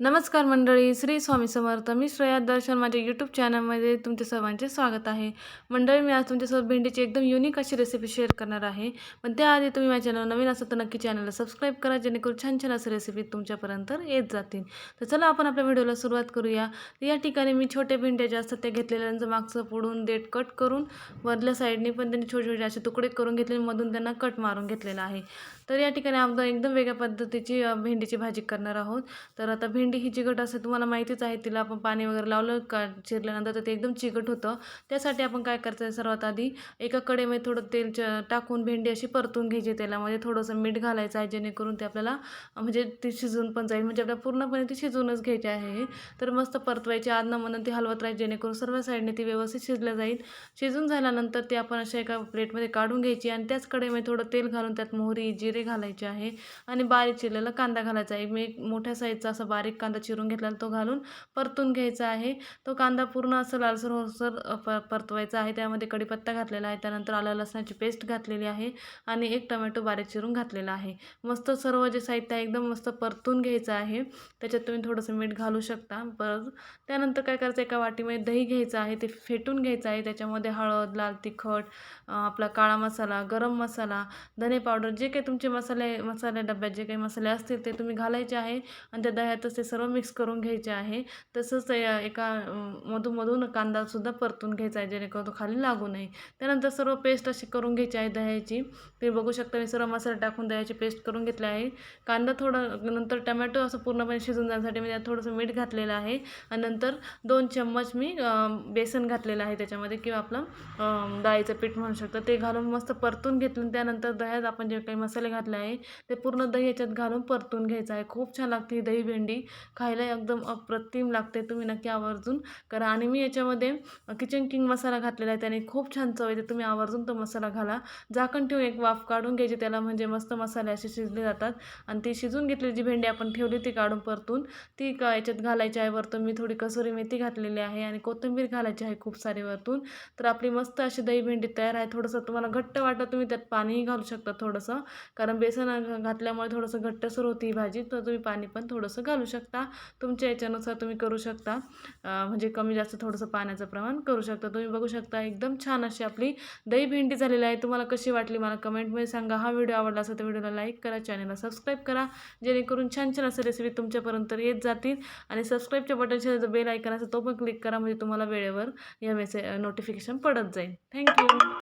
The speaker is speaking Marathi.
नमस्कार मंडळी श्री स्वामी समर्थ. मी श्रेया दर्शन. माझ्या यूट्यूब चॅनलमध्ये तुमच्या सर्वांचे स्वागत आहे. मंडळी मी आज तुमच्यासोबत भेंडीची एकदम युनिक अशी रेसिपी शेअर करणार आहे. पण त्याआधी तुम्ही माझ्या चॅनल नवीन असाल तर नक्की चॅनलला सबस्क्राईब करा जेणेकरून छान छान असे रेसिपी तुमच्यापर्यंत येत जातील. तर चला आपण आपल्या व्हिडिओला सुरुवात करूया. या ठिकाणी मी छोटे भेंड्या ज्या असतात त्या घेतलेल्या त्यांचं मागचं पुढून देठ कट करून वरल्या साईडने पण त्यांनी छोटे छोटे असे तुकडे करून घेतले मधून त्यांना कट मारून घेतलेला आहे. तर या ठिकाणी आपण एकदम वेगळ्या पद्धतीची भेंडीची भाजी करणार आहोत. तर आता भेंडी भेंडी ही चिकट असते तुम्हाला माहितीच आहे तिला आपण पाणी वगैरे लावलं का चिरल्यानंतर तर ते एकदम चिकट होतं. त्यासाठी आपण काय करायचं आहे सर्वात आधी एका कडेमध्ये थोडं तेल च टाकून भेंडी अशी परतून घ्यायची तेलामध्ये थोडंसं मीठ घालायचं आहे जेणेकरून ते आपल्याला म्हणजे ती शिजून पण जाईल म्हणजे आपल्याला पूर्णपणे ती शिजूनच घ्यायची आहे तर मस्त परतवायची आदनं म्हणून ती हलवत राहील जेणेकरून सर्व साईडने ती व्यवस्थित शिजलं जाईल. शिजून झाल्यानंतर ती आपण अशा एका प्लेटमध्ये काढून घ्यायची आणि त्याच कडेमध्ये थोडं तेल घालून त्यात मोहरी जिरे घालायचे आहे. आणि बारीक चिरलेला कांदा घालायचा आहे. मी एक मोठ्या साईजचा असा बारीक कांदा चिरून घेतलेला तो घालून परतून घ्यायचा आहे. तो कांदा पूर्ण असं लालसर होसर प परतवायचा आहे. त्यामध्ये कढीपत्ता घातलेला आहे. त्यानंतर आलं लसणाची पेस्ट घातलेली आहे आणि एक टमॅटो बारीक चिरून घातलेला आहे. मस्त सर्व जे साहित्य आहे एकदम मस्त परतून घ्यायचं आहे. त्याच्यात तुम्ही थोडंसं मीठ घालू शकता. परत त्यानंतर काय करायचं? एका वाटीमध्ये दही घ्यायचं आहे. ते फेटून घ्यायचं आहे. त्याच्यामध्ये हळद लाल तिखट आपला काळा मसाला गरम मसाला धने पावडर जे काही तुमचे मसाले मसाले डब्यात जे काही मसाले असतील ते तुम्ही घालायचे आहे. आणि त्या दह्यातच ते सर्व मिक्स करून घ्यायचे आहे. तसंच या एका मधूमधून कांदासुद्धा परतून घ्यायचा आहे जेणेकरून तो खाली लागू नये. त्यानंतर सर्व पेस्ट अशी करून घ्यायची आहे दह्याची. ते बघू शकता मी सर्व मसाला टाकून दह्याची पेस्ट करून घेतले आहे. कांदा थोडं नंतर टमॅटो असं पूर्णपणे शिजून जाण्यासाठी मी त्यात थोडंसं मीठ घातलेलं आहे. आणि नंतर दोन चम्मच मी बेसन घातलेलं आहे त्याच्यामध्ये किंवा आपलं डाळीचं पीठ म्हणू शकतं. ते घालून मस्त परतून घेतलं आणि त्यानंतर दह्यात आपण जे काही मसाले घातले आहे ते पूर्ण दही याच्यात घालून परतून घ्यायचं आहे. खूप छान लागते ही दही भेंडी. खायला एकदम अप्रतिम लागते तुम्ही नक्की आवर्जून करा. आणि मी याच्यामध्ये किचन किंग मसाला घातलेला आहे त्याने खूप छान चव येते. तुम्ही आवर्जून तो मसाला घाला. झाकण ठेवून एक वाफ काढून घ्यायची त्याला म्हणजे मस्त मसाले असे शिजले जातात. आणि ती शिजून घेतलेली जी भेंडी आपण ठेवली ती काढून परतून ती का याच्यात घालायची आहे. वरतून मी थोडी कसुरी मेथी घातलेली आहे आणि कोथिंबीर घालायची आहे खूप सारी वरतून. तर आपली मस्त अशी दही भेंडी तयार आहे. थोडंसं तुम्हाला घट्ट वाटत तुम्ही त्यात पाणीही घालू शकता थोडंसं. कारण बेसन घातल्यामुळे थोडंसं घट्टसर होती ही भाजी तर तुम्ही पाणी पण थोडंसं घालू शकता. तुमच्या याच्यानुसार तुम्ही करू शकता. म्हणजे कमी जास्त थोडंसं पाण्याचं प्रमाण करू शकता. तुम्ही बघू शकता एकदम छान अशी आपली दही भेंडी झालेली आहे. तुम्हाला कशी वाटली मला कमेंटमध्ये सांगा. हा व्हिडिओ आवडला असेल तर व्हिडिओला लाईक करा चॅनलला सबस्क्राईब करा. जेणेकरून छान छान असे रेसिपी तुमच्यापर्यंत येत जातील. आणि सबस्क्राईबच्या बटनच्या जो बेल ऐकन असेल तो पण क्लिक करा. म्हणजे तुम्हाला वेळेवर या मेसे नोटिफिकेशन पडत जाईल. थँक्यू